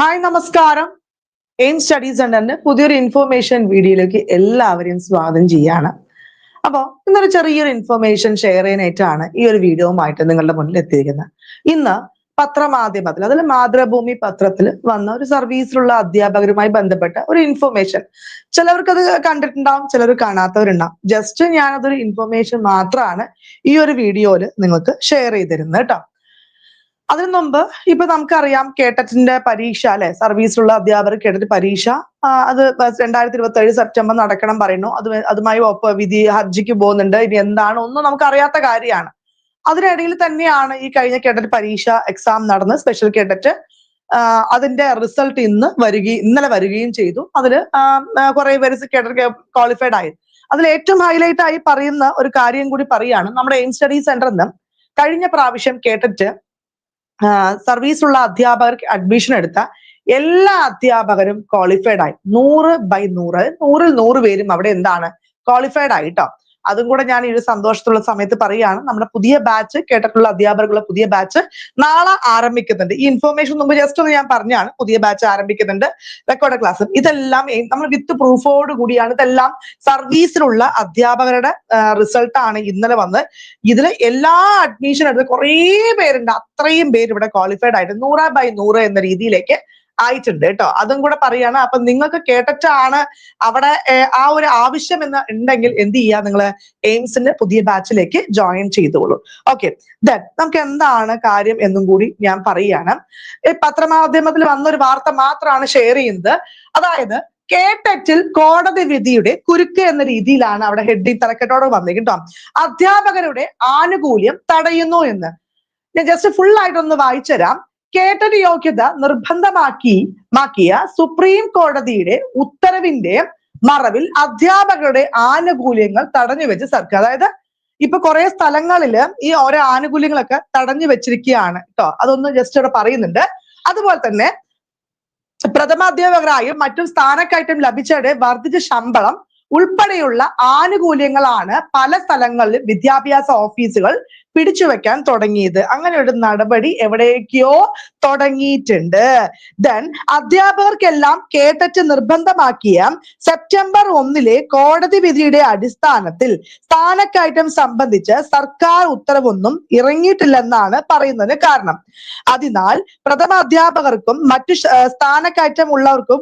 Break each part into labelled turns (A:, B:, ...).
A: Hi നമസ്കാരം. Aim study സെന്ററിന്റെ പുതിയൊരു ഇൻഫോർമേഷൻ വീഡിയോയിലേക്ക് എല്ലാവരെയും സ്വാഗതം ചെയ്യാണ്. അപ്പോൾ ഇന്നൊരു ചെറിയൊരു ഇൻഫോർമേഷൻ ഷെയർ ചെയ്യാനായിട്ടാണ് ഈ ഒരു വീഡിയോവുമായിട്ട് നിങ്ങളുടെ മുന്നിൽ എത്തിയിരിക്കുന്നത്. ഇന്ന് പത്രമാധ്യമത്തിൽ അതിൽ മാതൃഭൂമി പത്രത്തിൽ വന്ന ഒരു സർവീസിലുള്ള അധ്യാപകരുമായി ബന്ധപ്പെട്ട ഒരു ഇൻഫോർമേഷൻ ചിലവർക്ക് അത് കണ്ടിട്ടുണ്ടാവും ചിലർ കാണാത്തവരുണ്ടാവും. ജസ്റ്റ് ഞാനതൊരു ഇൻഫോർമേഷൻ മാത്രമാണ് ഈ ഒരു വീഡിയോയിൽ നിങ്ങൾക്ക് ഷെയർ ചെയ്തിരുന്നത് കേട്ടോ. അതിനു മുമ്പ് ഇപ്പൊ നമുക്കറിയാം കേട്ടറ്റിന്റെ പരീക്ഷ അല്ലെ? സർവീസിലുള്ള അധ്യാപകർ കേട്ടറ്റ് പരീക്ഷ. അത് രണ്ടായിരത്തി ഇരുപത്തി ഏഴ് സെപ്റ്റംബർ നടക്കണം പറയുന്നു. അത് അതുമായി ഒപ്പ് വിധി ഹർജിക്ക് പോകുന്നുണ്ട്. ഇനി എന്താണ് ഒന്നും നമുക്ക് അറിയാത്ത കാര്യമാണ്. അതിനിടയിൽ തന്നെയാണ് ഈ കഴിഞ്ഞ കേട്ടറ്റ് പരീക്ഷ എക്സാം നടന്ന് സ്പെഷ്യൽ കേട്ടറ്റ് അതിന്റെ റിസൾട്ട് ഇന്ന് വരികയും ഇന്നലെ വരികയും ചെയ്തു. അതിൽ കുറെ പേര് കേട്ടറ്റ് ക്വാളിഫൈഡ് ആയി. അതിൽ ഏറ്റവും ഹൈലൈറ്റ് ആയി പറയുന്ന ഒരു കാര്യം കൂടി പറയാണ്. നമ്മുടെ എയിം സ്റ്റഡി സെന്ററിൽ നിന്ന് കഴിഞ്ഞ പ്രാവശ്യം കേട്ടിട്ട് സർവീസുള്ള അധ്യാപകർക്ക് അഡ്മിഷൻ എടുത്ത എല്ലാ അധ്യാപകരും ക്വാളിഫൈഡ് ആയി. നൂറ് ബൈ നൂറ് നൂറിൽ നൂറ് പേരും അവിടെ എന്താണ്? ക്വാളിഫൈഡ് ആയിട്ടോ. അതും കൂടെ ഞാൻ ഈ ഒരു സന്തോഷത്തുള്ള സമയത്ത് പറയുകയാണ്. നമ്മുടെ പുതിയ ബാച്ച് കേട്ടിട്ടുള്ള അധ്യാപകർക്കുള്ള പുതിയ ബാച്ച് നാളെ ആരംഭിക്കുന്നുണ്ട്. ഈ ഇൻഫർമേഷൻ മുമ്പ് ജസ്റ്റ് ഒന്ന് ഞാൻ പറഞ്ഞാണ്. പുതിയ ബാച്ച് ആരംഭിക്കുന്നുണ്ട്. റെക്കോർഡ് ക്ലാസ് ഇതെല്ലാം നമ്മൾ വിത്ത് പ്രൂഫോട് കൂടിയാണ്. ഇതെല്ലാം സർവീസിലുള്ള അധ്യാപകരുടെ റിസൾട്ട് ആണ് ഇന്നലെ വന്ന്. ഇതിൽ എല്ലാ അഡ്മിഷൻ എടുത്ത് കുറേ പേരുണ്ട്. അത്രയും പേര് ഇവിടെ ക്വാളിഫൈഡ് ആയിട്ട്. നൂറ് ബൈ നൂറ് എന്ന രീതിയിലേക്ക് ആയിട്ടുണ്ട് കേട്ടോ. അതും കൂടെ പറയാണ് അപ്പൊ നിങ്ങൾക്ക് കേട്ടിട്ടാണ് അവിടെ ആ ഒരു ആവശ്യം എന്ന് ഉണ്ടെങ്കിൽ എന്ത് ചെയ്യാ നിങ്ങൾ എയിംസിന്റെ പുതിയ ബാച്ചിലേക്ക് ജോയിൻ ചെയ്തോളൂ. ഓക്കെ. ദെൻ നമുക്ക് എന്താണ് കാര്യം എന്നും കൂടി ഞാൻ പറയുകയാണ് പത്രമാധ്യമത്തിൽ വന്നൊരു വാർത്ത മാത്രമാണ് ഷെയർ ചെയ്യുന്നത്. അതായത് കേട്ടറ്റിൽ കോടതി വിധിയുടെ കുരുക്ക് എന്ന രീതിയിലാണ് അവിടെ ഹെഡിങ് തലക്കെട്ടോടെ വന്നിരിക്കും കേട്ടോ. അധ്യാപകരുടെ ആനുകൂല്യം തടയുന്നു എന്ന്. ഞാൻ ജസ്റ്റ് ഫുൾ ആയിട്ടൊന്ന് വായിച്ചുതരാം. കേട്ടറ്റ് യോഗ്യത നിർബന്ധമാക്കി മാക്കിയ സുപ്രീം കോടതിയുടെ ഉത്തരവിന്റെ മറവിൽ അധ്യാപകരുടെ ആനുകൂല്യങ്ങൾ തടഞ്ഞു വെച്ച് സർക്കാർ. അതായത് ഇപ്പൊ കുറെ സ്ഥലങ്ങളിൽ ഈ ഓരോ ആനുകൂല്യങ്ങളൊക്കെ തടഞ്ഞു വെച്ചിരിക്കുകയാണ് കേട്ടോ. അതൊന്ന് ജസ്റ്റ് ഇവിടെ പറയുന്നുണ്ട്. അതുപോലെ തന്നെ പ്രഥമാധ്യാപകരായും മറ്റും സ്ഥാനക്കയറ്റം ലഭിച്ചവരുടെ വർദ്ധിച്ച ശമ്പളം ഉൾപ്പെടെയുള്ള ആനുകൂല്യങ്ങളാണ് പല സ്ഥലങ്ങളിലും വിദ്യാഭ്യാസ ഓഫീസുകൾ പിടിച്ചുവെക്കാൻ തുടങ്ങിയത്. അങ്ങനെ ഒരു നടപടി എവിടേക്കോ തുടങ്ങിയിട്ടുണ്ട്. ദെൻ അധ്യാപകർക്കെല്ലാം കേട്ടറ്റ് നിർബന്ധമാക്കിയ സെപ്റ്റംബർ ഒന്നിലെ കോടതി വിധിയുടെ അടിസ്ഥാനത്തിൽ സ്ഥാനക്കയറ്റം സംബന്ധിച്ച് സർക്കാർ ഉത്തരവൊന്നും ഇറങ്ങിയിട്ടില്ലെന്നാണ് പറയുന്നതിന് കാരണം. അതിനാൽ പ്രഥമ അധ്യാപകർക്കും മറ്റു സ്ഥാനക്കയറ്റം ഉള്ളവർക്കും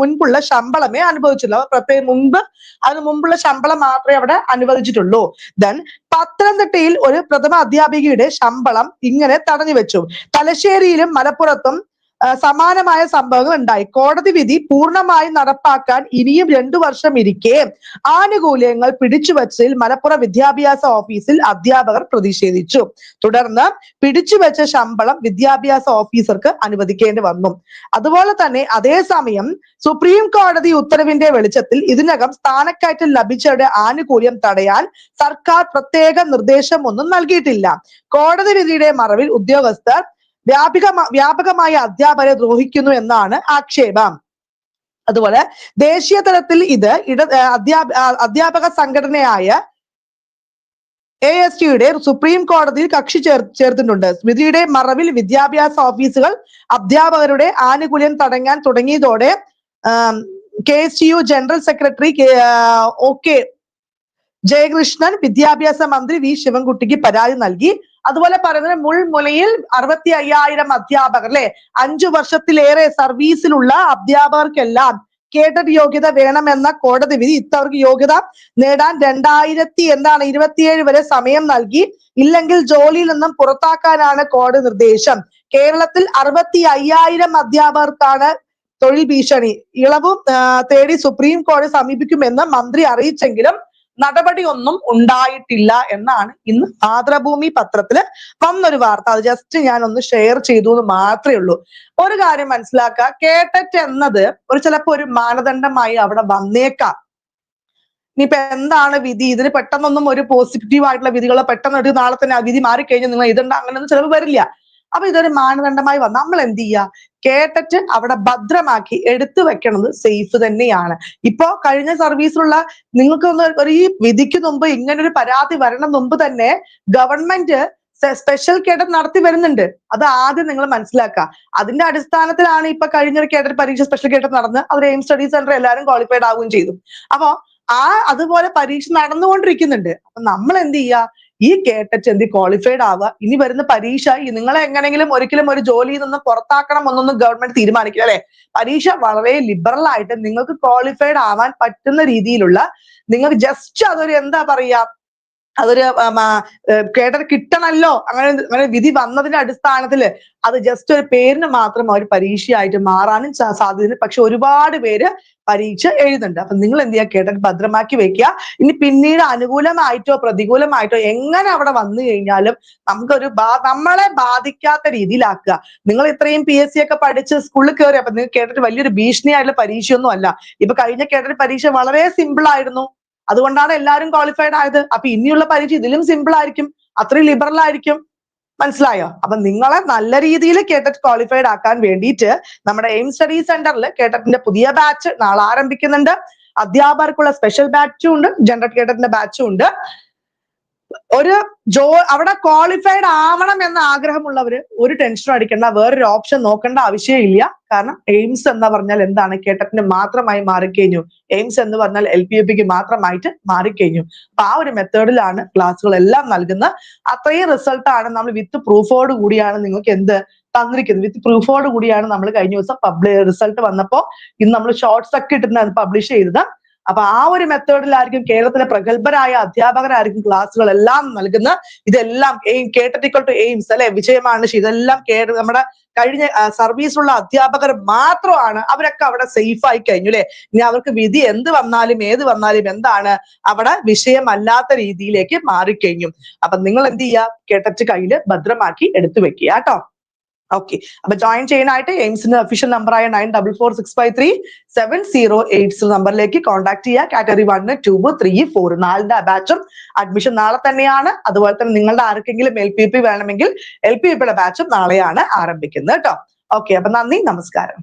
A: മുൻപുള്ള ശമ്പളമേ അനുഭവിച്ചുള്ളൂ പ്രത്യേക മുൻപ് അതിന് മുമ്പുള്ള ശമ്പളം മാത്രമേ അവിടെ അനുവദിച്ചിട്ടുള്ളൂ. ദെൻ പത്തനംതിട്ടയിൽ ഒരു പ്രഥമ അധ്യാപികയുടെ ശമ്പളം ഇങ്ങനെ തടഞ്ഞു വെച്ചു. തലശ്ശേരിയിലും മലപ്പുറത്തും സമാനമായ സംഭവങ്ങൾ ഉണ്ടായി. കോടതി വിധി പൂർണമായി നടപ്പാക്കാൻ ഇനിയും രണ്ടു വർഷം ഇരിക്കെ. ആനുകൂല്യങ്ങൾ പിടിച്ചുവച്ചതിൽ മലപ്പുറം വിദ്യാഭ്യാസ ഓഫീസിൽ അധ്യാപകർ പ്രതിഷേധിച്ചു. തുടർന്ന് പിടിച്ചുവെച്ച ശമ്പളം വിദ്യാഭ്യാസ ഓഫീസർക്ക് അനുവദിക്കേണ്ടി വന്നു. അതുപോലെ തന്നെ അതേസമയം സുപ്രീം കോടതി ഉത്തരവിന്റെ വെളിച്ചത്തിൽ ഇതിനകം സ്ഥാനക്കയറ്റം ലഭിച്ചവരുടെ ആനുകൂല്യം തടയാൻ സർക്കാർ പ്രത്യേക നിർദ്ദേശം ഒന്നും നൽകിയിട്ടില്ല. കോടതി വിധിയുടെ മറവിൽ ഉദ്യോഗസ്ഥർ വ്യാപക വ്യാപകമായ അധ്യാപകരെ ദ്രോഹിക്കുന്നു എന്നാണ് ആക്ഷേപം. അതുപോലെ ദേശീയ തലത്തിൽ ഇത് ഇട അധ്യാപ അധ്യാപക സംഘടനയായ എ എസ് ടിയുടെ സുപ്രീം കോടതിയിൽ കക്ഷി ചേർ ചേർത്തിട്ടുണ്ട്. സ്മിതിയുടെ മറവിൽ വിദ്യാഭ്യാസ ഓഫീസുകൾ അധ്യാപകരുടെ ആനുകൂല്യം തടയാൻ തുടങ്ങിയതോടെ K S U general secretary O K Jayakrishnan വിദ്യാഭ്യാസ മന്ത്രി വി. ശിവൻകുട്ടിക്ക് പരാതി നൽകി. അതുപോലെ പറയുന്നത് മുൾമുലയിൽ അറുപത്തി അയ്യായിരം അധ്യാപകർ അല്ലെ? അഞ്ചു വർഷത്തിലേറെ സർവീസിലുള്ള അധ്യാപകർക്കെല്ലാം കേഡറ്റ് യോഗ്യത വേണമെന്ന കോടതി വിധി ഇത്തവർക്ക് യോഗ്യത നേടാൻ രണ്ടായിരത്തി എന്താണ് ഇരുപത്തിയേഴ് വരെ സമയം നൽകി. ഇല്ലെങ്കിൽ ജോലിയിൽ നിന്നും പുറത്താക്കാനാണ് കോടതി നിർദ്ദേശം. കേരളത്തിൽ അറുപത്തി അയ്യായിരം അധ്യാപകർക്കാണ് തൊഴിൽ ഭീഷണി. ഇളവും തേടി സുപ്രീം കോടതി സമീപിക്കുമെന്ന് മന്ത്രി അറിയിച്ചെങ്കിലും നടപടിയൊന്നും ഉണ്ടായിട്ടില്ല എന്നാണ് ഇന്ന് മാതൃഭൂമി പത്രത്തിൽ വന്നൊരു വാർത്ത. അത് ജസ്റ്റ് ഞാൻ ഒന്ന് ഷെയർ ചെയ്തു എന്ന് മാത്രമേ ഉള്ളൂ. ഒരു കാര്യം മനസ്സിലാക്കുക. കേട്ടറ്റ് എന്നത് ഒരു ചിലപ്പോ ഒരു മാനദണ്ഡമായി അവിടെ വന്നേക്കാം. ഇനിയിപ്പോ എന്താണ് വിധി? ഇതിന് പെട്ടെന്നൊന്നും ഒരു പോസിറ്റീവ് ആയിട്ടുള്ള വിധികളോ പെട്ടെന്ന് ഒരു നാളെ തന്നെ ആ വിധി മാറിക്കഴിഞ്ഞാൽ നിങ്ങൾ ഇതുണ്ട് അങ്ങനെയൊന്നും ചിലവ് വരില്ല. അപ്പൊ ഇതൊരു മാനദണ്ഡമായി വന്ന. നമ്മൾ എന്ത് ചെയ്യുക കേട്ടിട്ട് അവിടെ ഭദ്രമാക്കി എടുത്തു വെക്കണത് സേഫ് തന്നെയാണ്. ഇപ്പോ കഴിഞ്ഞ സർവീസിലുള്ള നിങ്ങൾക്കൊന്ന് ഒരു ഈ വിധിക്ക് മുമ്പ് ഇങ്ങനെ ഒരു പരാതി വരണം മുമ്പ് തന്നെ ഗവൺമെന്റ് സ്പെഷ്യൽ കേഡറ്റ് നടത്തി വരുന്നുണ്ട്. അത് ആദ്യം നിങ്ങൾ മനസ്സിലാക്കുക. അതിന്റെ അടിസ്ഥാനത്തിലാണ് ഇപ്പൊ കഴിഞ്ഞൊരു കേഡറ്റ് പരീക്ഷ സ്പെഷ്യൽ കേഡറ്റ് നടന്ന് അവർ എയിം സ്റ്റഡി സെന്റർ എല്ലാവരും ക്വാളിഫൈഡ് ആവുകയും ചെയ്തു. അപ്പോ ആ അതുപോലെ പരീക്ഷ നടന്നുകൊണ്ടിരിക്കുന്നുണ്ട്. അപ്പൊ നമ്മൾ എന്ത് ചെയ്യുക ഈ കേട്ടറ്റ് എന്ത് ക്വാളിഫൈഡ് ആവുക. ഇനി വരുന്ന പരീക്ഷ നിങ്ങളെ എങ്ങനെങ്കിലും ഒരിക്കലും ഒരു ജോലിയിൽ നിന്ന് പുറത്താക്കണം എന്നൊന്നും ഗവൺമെന്റ് തീരുമാനിക്കില്ല അല്ലെ? പരീക്ഷ വളരെ ലിബറൽ ആയിട്ട് നിങ്ങൾക്ക് ക്വാളിഫൈഡ് ആവാൻ പറ്റുന്ന രീതിയിലുള്ള നിങ്ങൾക്ക് ജസ്റ്റ് അതൊരു എന്താ പറയാ അതൊരു കേട്ടർ കിട്ടണല്ലോ. അങ്ങനെ അങ്ങനെ വിധി വന്നതിന്റെ അടിസ്ഥാനത്തിൽ അത് ജസ്റ്റ് ഒരു പേരിന് മാത്രം ഒരു പരീക്ഷയായിട്ട് മാറാനും സാധ്യതയുണ്ട്. പക്ഷെ ഒരുപാട് പേര് പരീക്ഷ എഴുതുന്നുണ്ട്. അപ്പൊ നിങ്ങൾ എന്ത് ചെയ്യുക കേട്ടർ ഭദ്രമാക്കി വെക്കുക ഇനി പിന്നീട് അനുകൂലമായിട്ടോ പ്രതികൂലമായിട്ടോ എങ്ങനെ അവിടെ വന്നു കഴിഞ്ഞാലും നമുക്കൊരു ബാ നമ്മളെ ബാധിക്കാത്ത രീതിയിലാക്കുക. നിങ്ങൾ ഇത്രയും പി എസ് സി ഒക്കെ പഠിച്ച് സ്കൂളിൽ കയറി അപ്പൊ നിങ്ങൾ കേട്ടിട്ട് വലിയൊരു ഭീഷണിയായിട്ടുള്ള പരീക്ഷയൊന്നും അല്ല. ഇപ്പൊ കഴിഞ്ഞ കേട്ടറ്റ് പരീക്ഷ വളരെ സിമ്പിൾ ആയിരുന്നു. അതുകൊണ്ടാണ് എല്ലാവരും ക്വാളിഫൈഡ് ആയത്. അപ്പൊ ഇനിയുള്ള പരീക്ഷ ഇതിലും സിമ്പിൾ ആയിരിക്കും. അത്രയും ലിബറൽ ആയിരിക്കും. മനസ്സിലായോ? അപ്പൊ നിങ്ങളെ നല്ല രീതിയിൽ കേട്ടറ്റ് ക്വാളിഫൈഡ് ആക്കാൻ വേണ്ടിയിട്ട് നമ്മുടെ എയിം സ്റ്റഡി സെന്ററിൽ കേട്ടറ്റിന്റെ പുതിയ ബാച്ച് നാളെ ആരംഭിക്കുന്നുണ്ട്. അധ്യാപകർക്കുള്ള സ്പെഷ്യൽ ബാച്ചും ഉണ്ട്. ജനറൽ കേട്ടറ്റിന്റെ ബാച്ചും ഉണ്ട്. ഒരു ജോ അവിടെ ക്വാളിഫൈഡ് ആവണം എന്ന ആഗ്രഹമുള്ളവര് ഒരു ടെൻഷനും അടിക്കേണ്ട വേറൊരു ഓപ്ഷൻ നോക്കേണ്ട ആവശ്യമില്ല കാരണം എയിംസ് എന്ന് പറഞ്ഞാൽ എന്താണ്? കേട്ടത്തിന് മാത്രമായി മാറിക്കഴിഞ്ഞു. എയിംസ് എന്ന് പറഞ്ഞാൽ എൽ പി യു പിക്ക് മാത്രമായിട്ട് മാറിക്കഴിഞ്ഞു. അപ്പൊ ആ ഒരു മെത്തേഡിലാണ് ക്ലാസ്സുകളെല്ലാം നൽകുന്നത്. അത്രയും റിസൾട്ടാണ് നമ്മൾ വിത്ത് പ്രൂഫോട് കൂടിയാണ് നിങ്ങൾക്ക് എന്ത് തന്നിരിക്കുന്നത്. വിത്ത് പ്രൂഫോട് കൂടിയാണ് നമ്മൾ കഴിഞ്ഞ ദിവസം പബ്ലി റിസൾട്ട് വന്നപ്പോ ഇന്ന് നമ്മൾ ഷോർട്സ് ഒക്കെ ഇട്ടിട്ടാണ് പബ്ലിഷ് ചെയ്തത്. അപ്പൊ ആ ഒരു മെത്തേഡിലായിരിക്കും കേരളത്തിലെ പ്രഗത്ഭരായ അധ്യാപകരായിരിക്കും ക്ലാസ്സുകളെല്ലാം നൽകുന്ന ഇതെല്ലാം എയിം കേട്ടറ്റിക്കൽ ടു എയിംസ് അല്ലെ? വിജയമാണ്. ഇതെല്ലാം കേ- നമ്മുടെ കഴിഞ്ഞ സർവീസുള്ള അധ്യാപകർ മാത്രമാണ് അവരൊക്കെ അവിടെ സേഫ് ആയി കഴിഞ്ഞു അല്ലെ? ഇനി അവർക്ക് വിധി എന്ത് വന്നാലും ഏത് വന്നാലും എന്താണ് അവിടെ വിഷയമല്ലാത്ത രീതിയിലേക്ക് മാറിക്കഴിഞ്ഞു. അപ്പൊ നിങ്ങൾ എന്ത് ചെയ്യുക? കേട്ടറ്റ് കയ്യിൽ ഭദ്രമാക്കി എടുത്തു വെക്കുക കേട്ടോ. ഓക്കെ അപ്പൊ ജോയിൻ ചെയ്യാനായിട്ട് എയിംസിന്റെ ഒഫീഷ്യൽ നമ്പറായ nine double four six five three seven zero eight നമ്പറിലേക്ക് കോൺടാക്ട് ചെയ്യുക. Category one two three four നാലിന്റെ ബാച്ചും അഡ്മിഷൻ നാളെ തന്നെയാണ്. അതുപോലെ തന്നെ നിങ്ങളുടെ ആർക്കെങ്കിലും എൽ പി പി വേണമെങ്കിൽ എൽ പി പിയുടെ ബാച്ചും നാളെയാണ് ആരംഭിക്കുന്നത് കേട്ടോ ഓക്കെ അപ്പൊ നന്ദി. നമസ്കാരം.